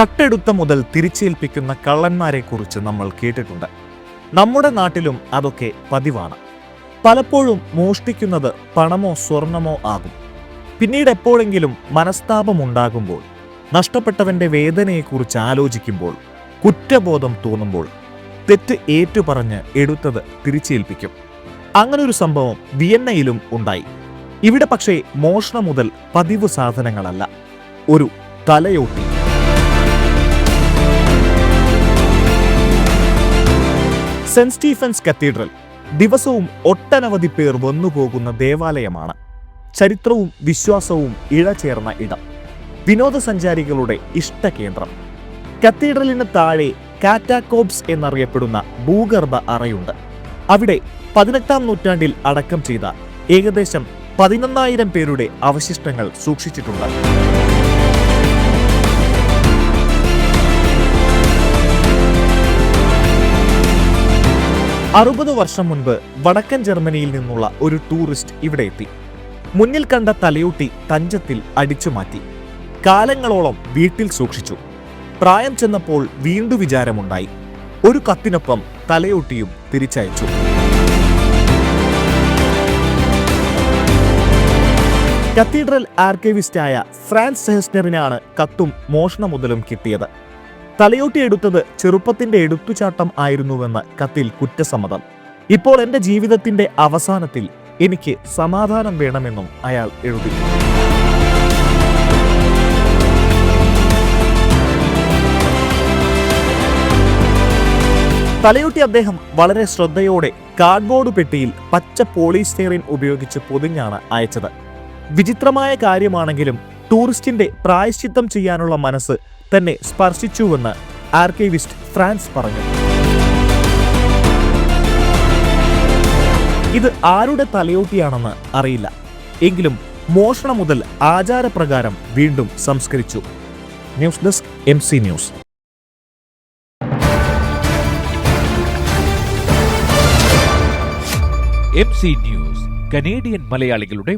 കട്ടെടുത്ത മുതൽ തിരിച്ചേൽപ്പിക്കുന്ന കള്ളന്മാരെക്കുറിച്ച് നമ്മൾ കേട്ടിട്ടുണ്ട്. നമ്മുടെ നാട്ടിലും അതൊക്കെ പതിവാണ്. പലപ്പോഴും മോഷ്ടിക്കുന്നത് പണമോ സ്വർണമോ ആകും. പിന്നീട് എപ്പോഴെങ്കിലും മനസ്താപമുണ്ടാകുമ്പോൾ നഷ്ടപ്പെട്ടവന്റെ വേദനയെക്കുറിച്ച് ആലോചിക്കുമ്പോൾ കുറ്റബോധം തോന്നുമ്പോൾ തെറ്റ് ഏറ്റുപറഞ്ഞ് എടുത്തത് തിരിച്ചേൽപ്പിക്കും. അങ്ങനൊരു സംഭവം വിയന്നയിലും ഉണ്ടായി. ഇവിടെ പക്ഷേ മോഷണം മുതൽ പതിവ് സാധനങ്ങളല്ല. ഒരു തലയോട്ടി. സെന്റ് സ്റ്റീഫൻസ് കത്തീഡ്രൽ ദിവസവും ഒട്ടനവധി പേർ വന്നുപോകുന്ന ദേവാലയമാണ്. ചരിത്രവും വിശ്വാസവും ഇഴചേർന്ന ഇടം. വിനോദസഞ്ചാരികളുടെ ഇഷ്ടകേന്ദ്രം. കത്തീഡ്രലിന് താഴെ കാറ്റാക്കോബ്സ് എന്നറിയപ്പെടുന്ന ഭൂഗർഭ അറയുണ്ട്. അവിടെ പതിനെട്ടാം നൂറ്റാണ്ടിൽ അടക്കം ചെയ്ത ഏകദേശം പതിനൊന്നായിരം പേരുടെ അവശിഷ്ടങ്ങൾ സൂക്ഷിച്ചിട്ടുണ്ട്. അറുപത് വർഷം മുൻപ് വടക്കൻ ജർമ്മനിയിൽ നിന്നുള്ള ഒരു ടൂറിസ്റ്റ് ഇവിടെ എത്തി. മുന്നിൽ കണ്ട തലയൂട്ടി തഞ്ചത്തിൽ അടിച്ചു മാറ്റി. കാലങ്ങളോളം വീട്ടിൽ സൂക്ഷിച്ചു. പ്രായം ചെന്നപ്പോൾ വീണ്ടു വിചാരമുണ്ടായി. ഒരു കത്തിനൊപ്പം തലയൂട്ടിയും തിരിച്ചയച്ചു. കത്തീഡ്രൽ ആർക്കൈവിസ്റ്റായ ഫ്രാൻസ് സെഹസ്നറിനാണ് കത്തും മോഷണ മുതലും കിട്ടിയത്. തലയോട്ടി എടുത്തത് ചെറുപ്പത്തിന്റെ എടുത്തുചാട്ടം ആയിരുന്നുവെന്ന് കത്തിൽ കുറ്റസമ്മതം. ഇപ്പോൾ എന്റെ ജീവിതത്തിന്റെ അവസാനത്തിൽ എനിക്ക് സമാധാനം വേണമെന്നും അയാൾ എഴുതി. തലയൊട്ടി അദ്ദേഹം വളരെ ശ്രദ്ധയോടെ കാർഡ്ബോർഡ് പെട്ടിയിൽ പച്ച പോളിസ്റ്റെറിൻ ഉപയോഗിച്ച് പൊതിഞ്ഞാണ് അയച്ചത്. വിചിത്രമായ കാര്യമാണെങ്കിലും ടൂറിസ്റ്റിന്റെ പ്രായശ്ചിത്തം ചെയ്യാനുള്ള മനസ്സ് തന്നെ സ്പർശിച്ചുവെന്ന് ആർക്കൈവിസ്റ്റ് ഫ്രാൻസ് പറഞ്ഞു. ഇത് ആരുടെ തലയോട്ടിയാണെന്ന് അറിയില്ല. എങ്കിലും മോഷണം മുതൽ ആചാരപ്രകാരം വീണ്ടും സംസ്കരിച്ചു. News desk M news. C news Canadian മലയാളികളുടെ